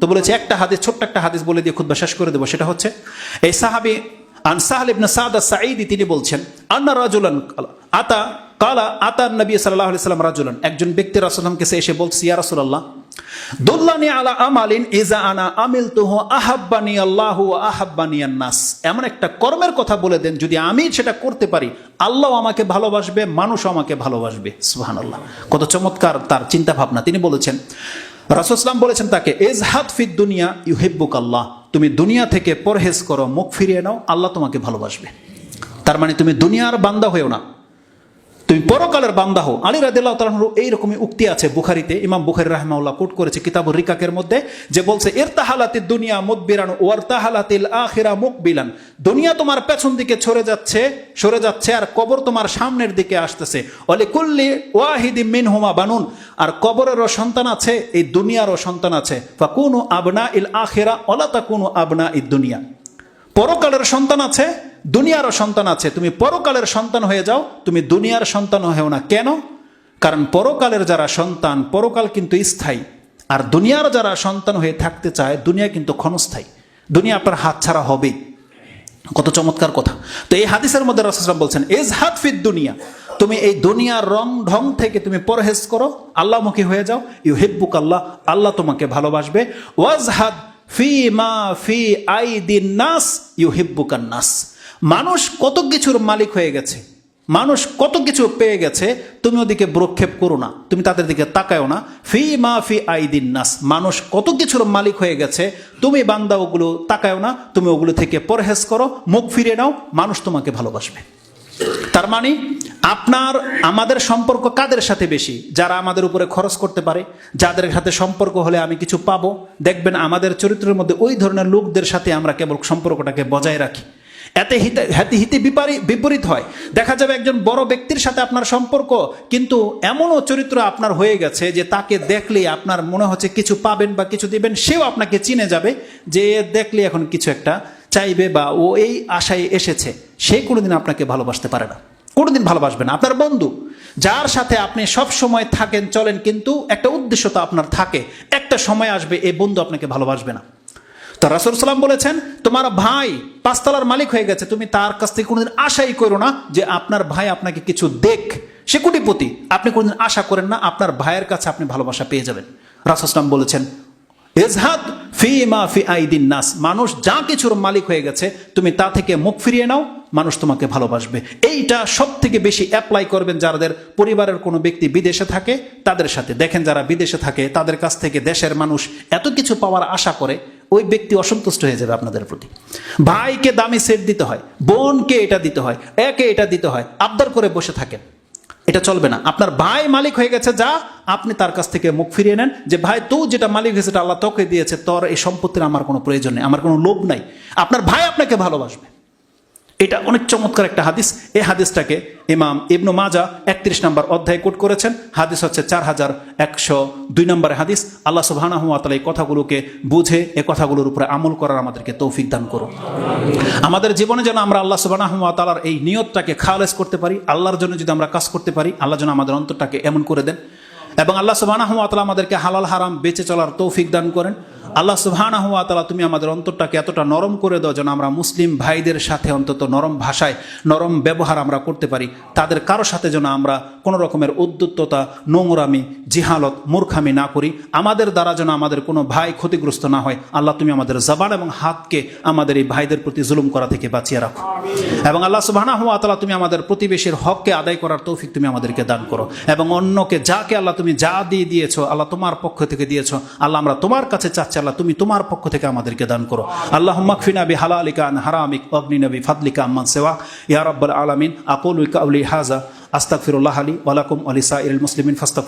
তো বলেছে, একটা হাদিস, ছোট্ট একটা হাদিস বলে দিয়ে খুদ্া শেষ করে দেবো। সেটা হচ্ছে, এই সাহাবি তিনি বলছেন, আন্না রাজুলান আতা, কালা আতা নবী সাল্লাম একজন ব্যক্তি রাসূলুল্লাহকে কাছে এসে বলছে, ইয়া নাস এমন একটা কর্মের কথা বলে দেন, যদি আমি সেটা করতে পারি, আল্লাহ আমাকে ভালোবাসবে মানুষ আমাকে ভালোবাসবে। সুবহানাল্লাহ। কত চমৎকার তার চিন্তা ভাবনা তিনি বলেছেন রাসুসলাম বলেছেন তাকে এজহাদ ফিদ দুনিয়া ইউহেব্বুক আল্লাহ। তুমি দুনিয়া থেকে পরহেজ করো, মুখ ফিরিয়ে নাও, আল্লাহ তোমাকে ভালোবাসবে। তার মানে তুমি দুনিয়ার বান্দা হয়েও না। তুমি পরকালের বান্দা হো আলী রাদিল্লাহ এইরকমই উক্তি আছে বুখারিতে। ইমাম বুখারি রাহমাউল্লাহ কোট করেছে কিতাবুর রিকাকের মধ্যে যে বলছে এর তাহালাতি দুনিয়া মুদবিরান ওয়ার তাহালাতিল আখিরা মুকবিলান। দুনিয়া তোমার পেছন দিকে সরে যাচ্ছে সরে যাচ্ছে আর কবর তোমার সামনের দিকে আসতেছে। অলি কুল্লি ওয়াহিদি মিন হুমা বানুন। আর কবরেরও সন্তান আছে, এই দুনিয়ারও সন্তান আছে। বা কোনো আবনা ইল আখেরা অলাতা কোনো আবনা ই দুনিয়া। পরকালের সন্তান আছে দুনিয়ারও সন্তান আছে, তুমি পরকালের সন্তান হয়ে যাও, তুমি দুনিয়ার সন্তান হয়েও না। কেন? কারণ পরকালের যারা সন্তান, পরকাল কিন্তু স্থায়ী। আর দুনিয়ার যারা সন্তান হয়ে থাকতে চায়, দুনিয়া কিন্তু ক্ষণস্থায়ী। দুনিয়া আপনার হাত ছাড়া হবেই। কত চমৎকার কথা। তো এই হাদিসের মধ্যে রাসুলাম বলছেন এজ হাত ফিদ দুনিয়া। তুমি এই দুনিয়ার রং ঢং থেকে তুমি পরহেজ করো, আল্লাহমুখী হয়ে যাও ইউ হিব্বুক আল্লাহ। আল্লাহ তোমাকে ভালোবাসবে। ওয়াজ হাদ ফি মা ফি আই দিন নাস ইউ হিব্বুকান নাস মানুষ কত কিছুর মালিক হয়ে গেছে? মানুষ কত কিছু পেয়ে গেছে? তুমি ওদিকে ব্রক্ষেপ করো না। তুমি তাদের দিকে তাকায়ও না। ফি মা ফি আই দিন নাস। মানুষ কত কিছুর মালিক হয়ে গেছে? তুমি বান্দা ওগুলো তাকায়ও না। তুমি ওগুলো থেকে পরহেজ করো। মুখ ফিরে নাও। মানুষ তোমাকে ভালোবাসবে। তার মানে আপনার, আমাদের সম্পর্ক কাদের সাথে বেশি? যারা আমাদের উপরে খরচ করতে পারে। যাদের সাথে সম্পর্ক হলে আমি কিছু পাবো। দেখবেন আমাদের চরিত্রের মধ্যে ওই ধরনের লোকদের সাথে আমরা কেবল সম্পর্কটাকে বজায় রাখি। এতে হিতে হাতে হিতে বিপরীত বিপরীত হয়। দেখা যাবে একজন বড় ব্যক্তির সাথে আপনার সম্পর্ক, কিন্তু এমনও চরিত্র আপনার হয়ে গেছে যে তাকে দেখলে আপনার মনে হচ্ছে কিছু পাবেন বা কিছু দিবেন, সেও আপনাকে চিনে যাবে যে দেখলে এখন কিছু একটা চাইবে বা ও এই আশায় এসেছে। সে কোনোদিন আপনাকে ভালোবাসতে পারে না। কোনোদিন ভালোবাসবে না। আপনার বন্ধু, যার সাথে আপনি সব সময় থাকেন, চলেন, কিন্তু একটা উদ্দেশ্য তো আপনার থাকে। একটা সময় আসবে এই বন্ধু আপনাকে ভালোবাসবে না। তো রাসুল সাল্লাম বলেছেন, তোমার ভাই পাঁচতলার মালিক হয়ে গেছে, তুমি তার কাছ থেকে কোনোদিন আশাই করো না যে আপনার ভাই আপনাকে কিছু দেখ। সে কোটিপতি, আপনি কোনোদিন আশা করেন না, আপনার ভাইয়ের কাছে আপনি ভালোবাসা পেয়ে যাবেন। রাসুল সাল্লাম বলেছেন এজহাদ ফি মা ফি আইদিন নাস, মানুষ যা কিছুর মালিক হয়ে গেছে, তুমি তা থেকে মুখ ফিরিয়ে নাও, মানুষ তোমাকে ভালোবাসবে। এইটা সব থেকে বেশি অ্যাপ্লাই করবেন যাদের পরিবারের কোনো ব্যক্তি বিদেশে থাকে, তাদের সাথে। দেখেন যারা বিদেশে থাকে, তাদের কাছ থেকে দেশের মানুষ এত কিছু পাওয়ার আশা করে ওই ব্যক্তি অসন্তুষ্ট হয়ে যাবে আপনাদের প্রতি। ভাইকে দামি সেট দিতে হয়, বোনকে এটা দিতে হয়, একে এটা দিতে হয়, আবদার করে বসে থাকেন। এটা চলবে না। আপনার ভাই মালিক হয়ে গেছে যা, আপনি তার কাছ থেকে মুখ ফিরিয়ে নেন যে, ভাই তো যেটা মালিক হয়েছে আল্লাহ তোকে দিয়েছে, তোর এই সম্পত্তির আমার কোনো প্রয়োজন নেই, আমার কোনো লোভ নাই। আপনার ভাই আপনাকে ভালোবাসবে। এটা অনেক চমৎকার একটা হাদিস। এই হাদিসটাকে ইমাম ইবনু মাজা একত্রিশ নম্বর অধ্যায় কোট করেছেন। হাদিস হচ্ছে চার হাজার একশো দুই নম্বরের হাদিস। আল্লাহ সুবাহানা তালা এই কথাগুলোকে বুঝে, এ কথাগুলোর উপরে আমল করার আমাদেরকে তৌফিক দান করুন। আমাদের জীবনে যেন আমরা আল্লাহ সুবাহ তালার এই নিয়তটাকে খালেজ করতে পারি, আল্লাহর জন্য যদি আমরা কাজ করতে পারি, আল্লাহ যেন আমাদের অন্তরটাকে এমন করে দেন। এবং আল্লাহ সুবাহ আমাদেরকে হালাল হারাম বেঁচে চলার তৌফিক দান করেন। আল্লাহ সুবহানা হুয়া তালা তুমি আমাদের অন্তরটাকে এতটা নরম করে দাও যেন আমরা মুসলিম ভাইদের সাথে অন্তত নরম ভাষায়, নরম ব্যবহার আমরা করতে পারি। তাদের কারও সাথে যেন আমরা কোনো রকমের উদ্যুত্ততা নোংরামি, জিহালত, মূর্খামি না করি। আমাদের দ্বারা যেন আমাদের কোনো ভাই ক্ষতিগ্রস্ত না হয়। আল্লাহ, তুমি আমাদের জবান এবং হাতকে আমাদের এই ভাইদের প্রতি জুলুম করা থেকে বাঁচিয়ে রাখো। এবং আল্লাহ সুবহানা হুয়া তালা তুমি আমাদের প্রতিবেশীর হককে আদায় করার তৌফিক তুমি আমাদেরকে দান করো। এবং অন্যকে, যাকে আল্লাহ তুমি যা দিয়ে দিয়েছ, আল্লাহ তোমার পক্ষ থেকে দিয়েছ, আল্লাহ আমরা তোমার কাছে চাচ্ছি আল্লাহ, তুমি তোমার পক্ষ থেকে আমাদেরকে দান করো। আল্লাহ মাকফিনা বি হালালিকা আন হারামিক অগ্নি নবী ফাদলিকা আম্মান সেওয়া ইয়া রব্বাল আলামিন, আকুল উইকা উলি হাজা আস্তাকফিরুল্লাহ আলী ওয়ালাকুম আলী সাইরুল মুসলিমিন ফাস্তাগ